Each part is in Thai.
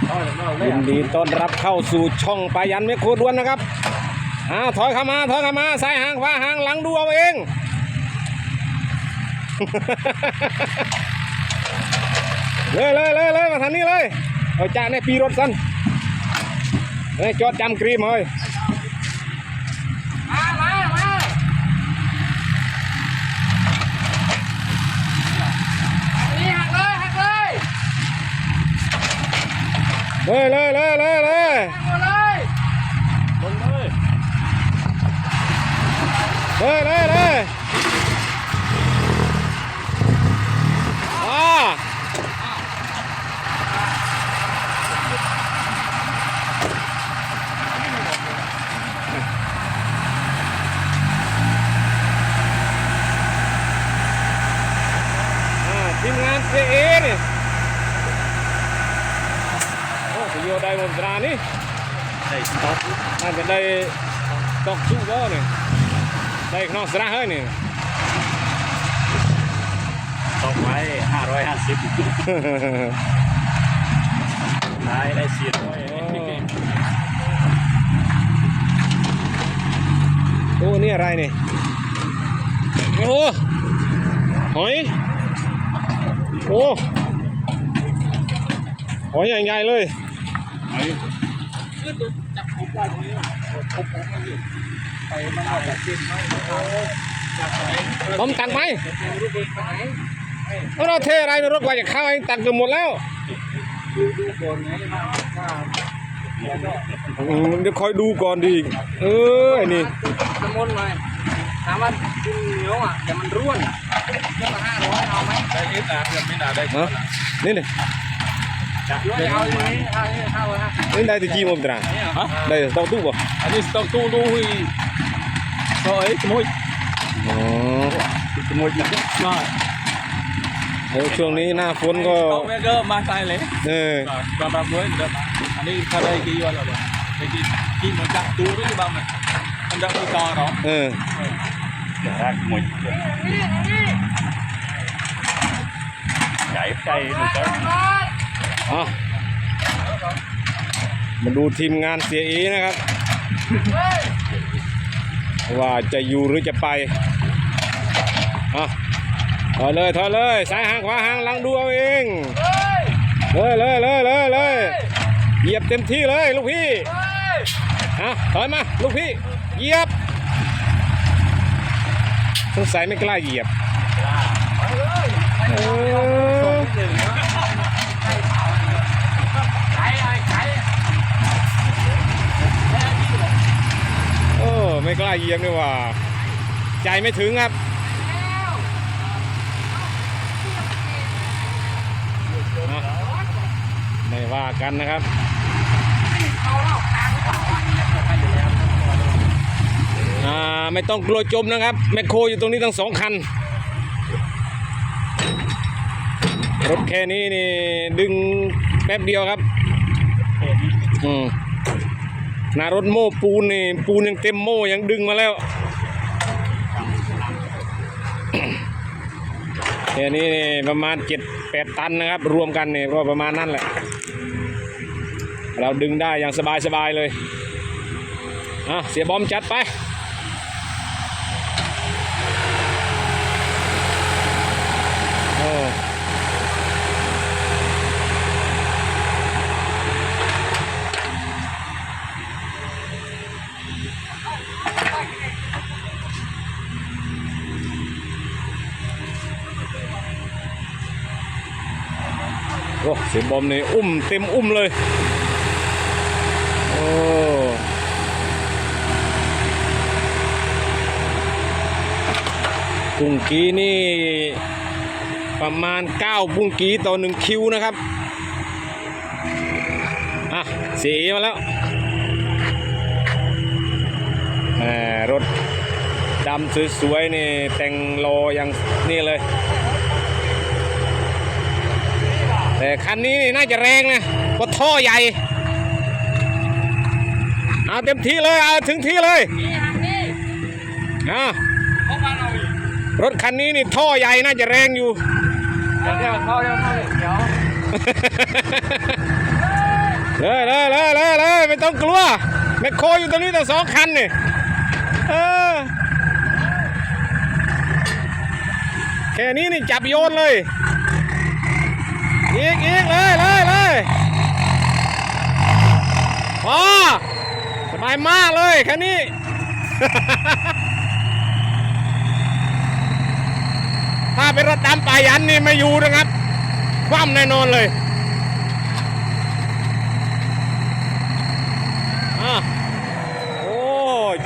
ยินดีต้อนรับเข้าสู่ช่องปายันไม่โคด้วนนะครับอ่าถอยเข้ามาถอยเข้ามาสายหางขวาหางหลังดูเอาเองเลยเลยเลยเลยมาทางนี้เลยเอาจ่าในปีรถสันเฮ้ยจอดจำกรีมเลย มามามาอันนี้หักเลยหักเลย เลยเลยเลยเลยเลยหักหมดเลยเลยเลยเลยอ่าอ่าทีมงานเอเอเนี่ยโอ้สุโย ได้หมดตรานี่ได้สต็อกน่าจะได้ตอกสู้บ่เนี่ยได้ขนองสระเฮ้ยนี่สต็อกไว้ห้าร้อยห้าสิบขายได้สี่ร้อยโอ้นี่อะไรนี่โอ้หอยโอ้หอยใหญ่ๆเลย เฮ้ยผมตักไหมเอาเราเทอะไรในรถกว่าจะเข้าเองตักจนหมดแล้วอืมเดี๋ยวคอยดูก่อนดีเออไอ้นี่น้ำมนต์หน่อยถามว่ากินเหนียวอะแต่มันร่วนเรื่องละห้าร้อยเอาไหมได้เอ็ดนะยังไม่นาได้ฮะนี่นี่ด้วยเอาอย่างนี้เอาอย่างนี้เอาเลยฮะ นี่ได้ตะกี้มั้งตราฮะได้ตอกตู้ป่ะอันนี้สต็อกตู้ดูหุยโอ้ยขโมยอ๋อขโมยนะใช่โอ้ช่วงนี้หน้าฝนก็สต็อกแม่ก็มาตายเลยเออบางบางเว้ยเดี๋ยวอันนี้ถ้าได้กี่วันแล้วบ้างได้กี่กี่เหมือนจักตู้หรือบ้างมันมันจะมีต่อหรอเออเดี๋ยวรักหมดใหญ่ใจหนู อะมาดูทีมงานเสียอีนะครับ ว่าจะอยู่หรือจะไปอะถอยเลยถอยเลยซ้ายหางขวาหางหลังดูเอาเองเลยเลยเลยเลยเลยเหยียบเต็มที่เลยลูกพี่อะถอยมาลูกพี่เหยียบสงสัยไม่กล้าเหยียบเออ ไก่ไอ้ไก่ โอ้ ไม่กล้าเหยียบนี่ว่า ใจไม่ถึงครับไม่ว่ากันนะครับไม่ต้องกลัวจมนะครับ แมคโครอยู่ตรงนี้ทั้งสองคัน รถแค่นี้นี่ดึงแป๊บเดียวครับอืม หนารถโม้ปูนนี่ปูนยังเต็มโม่ยังดึงมาแล้วเนี้นี่ประมาณเจ็ดแปดตันนะครับ รวมกันเนี่ยก็ประมาณนั่นแหละ เราดึงได้อย่างสบายสบายๆเลยอะเสียบอมจัดไป สียบอมนี่อุ้มเต็มอุ้มเลย โอ้ปุ้งกีนี่ ประมาณ 9 ปุ้งกีต่อหนึ่งคิวนะครับ อะเสียมาแล้วรถดำสวยๆนี่แต่งรออย่างนี่เลย แต่คันนี้นี่น่าจะแรงนะเพราะท่อใหญ่ เอาเต็มที่เลย เอาถึงที่เลยนี่หักนี่อะเพราะว่าเราอีกรถคันนี้นี่ท่อใหญ่น่าจะแรงอยู่เดี๋ยวเดี๋ยวเข้าเดี๋ยวเข้าเดี๋ยวเลยเลยเลยเลยเลยไม่ต้องกลัวแมคโครอยู่ตรงนี้ตั้งสองคันนี่เออแค่นี้นี่จับโยนเลย อีกอีกเลยเลยเลยพอสบายมากเลยแค่นี้ถ้าเป็นรถดำป่ายันนี่ไม่อยู่นะครับ คว่ำแน่นอนเลยอะโอ้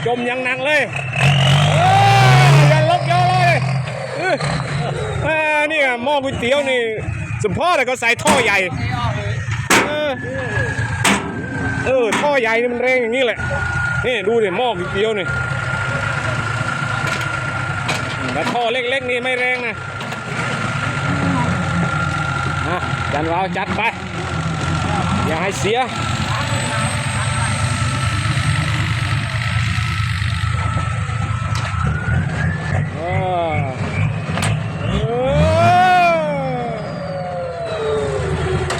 จมยังหนักเลยเอ้ยอย่าลกเยอะเลยเออนี่หม้อก๋วยเตี๋ยวนี่ สมพ่อแต่ก็ใส่ท่อใหญ่ เออเออท่อใหญ่นี่มันแรงอย่างนี้แหละ นี่ดูดิหม้อเตี๋ยวนี่แต่ท่อเล็กๆนี่ไม่แรงนะอะจันวาวจัดไป อย่าให้เสียออเออ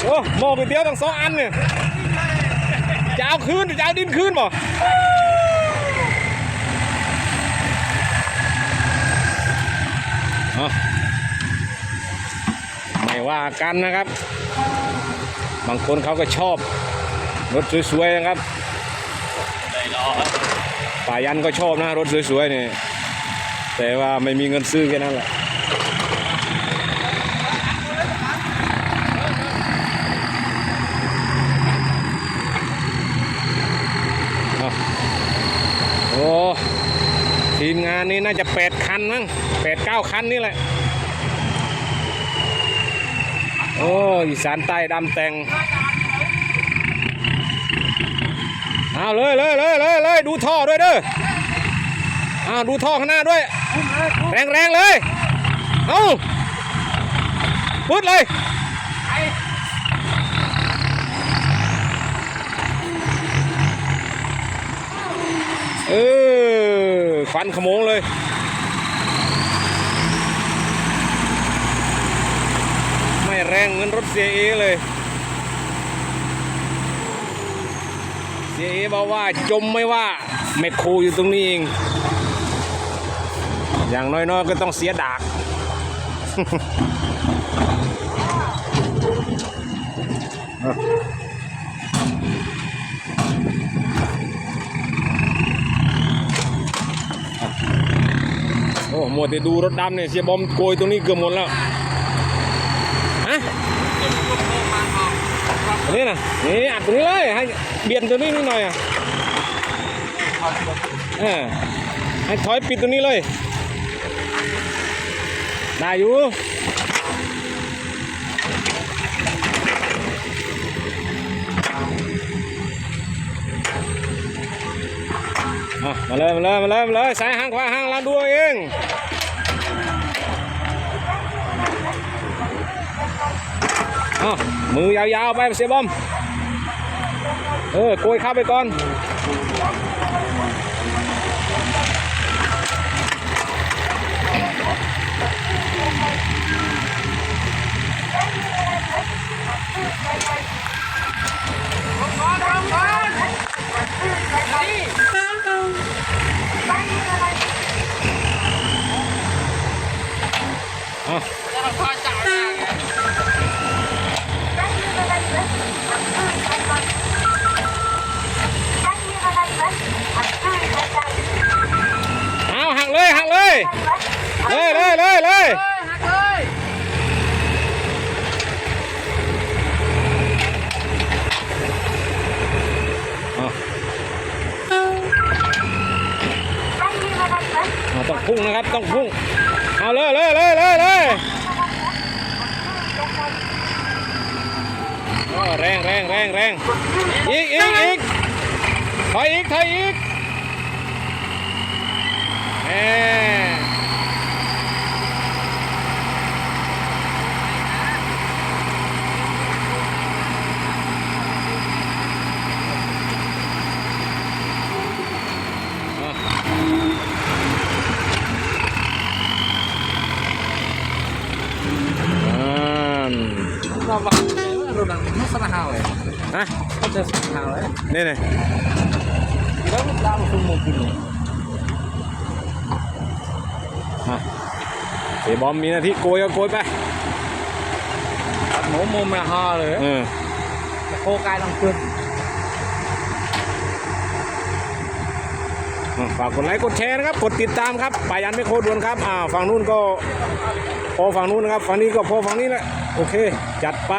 โอ้ หม้อก๋วยเตี๋ยวตั้งสองอันเนี่ยจะเอาคืนหรือจะเอาดินคืนบ่เอาไม่ว่ากันนะครับ บางคนเขาก็ชอบรถสวยๆนะครับได้อป่ายันก็ชอบนะรถสวยๆนี่แต่ว่าไม่มีเงินซื้อแค่นั้นแหละเอาโอ้ที มงานนี้น่าจะแปดคันมั้งแปดเก้าคันนี่แหละ โอ้อีสานใต้ดำแต่งเอาเลยเลยเลยเลยเลยดูท่อด้วยเด้อเอาดูท่อข้างหน้าด้วย แรงแรงเลย เอาพุดเลย อควันขโมงเลยไม่แรงเหมือนรถเสียเอเลยเสียเอบอกว่าจมไม่ว่าแมคโครอยู่ตรงนี้เอง อย่างน้อยๆก็ต้องเสียดาก โอ้หมดแต่ดูรถดำเนี่ยเสียบอมโกยตรงนี้เกือบหมดแล้วฮะอันนี้นะนี่อัดตรงนี้เลยให้เบียดตรงนี้นิดหน่อยอะเออให้ถอยปิดตรงนี้เลยได้อยู่ มาเลย มาเลย มาเลย มาเลยสายหางขวาหางลานดูเอาเองอ้ามือยาวๆไปเสียบอม เออโกยข้าไปก่อนอะเอาหักเลยหัก เลยเลยเลยเนะครับต้องพุ่งเอาเลยเลยเลยเลยเลยแรงแรงแรงแรงอีกอีกอีกถอยอีกถอยอีกแหมอ่า เราบังรถดังมันสลัก hào này ฮะ có thể sẵn hào đấy นี่นี่ thì đó lúc lao không một kilo อะเสียบอมมีหน้าที่โกยก็โกยไป bắt mổ mồm là ho rồi เอ đấy อ khô cay lòng cơm อะฝากกดไลค์กดแชร์นะครับ กดติดตามครับป่ายันไม่โคดวนครับอ่าฝั่งนู้นก็พอฝั่งนู้นนะครับฝั่งนี้ก็พอฝั่งนี้แหละโอเค จัดไป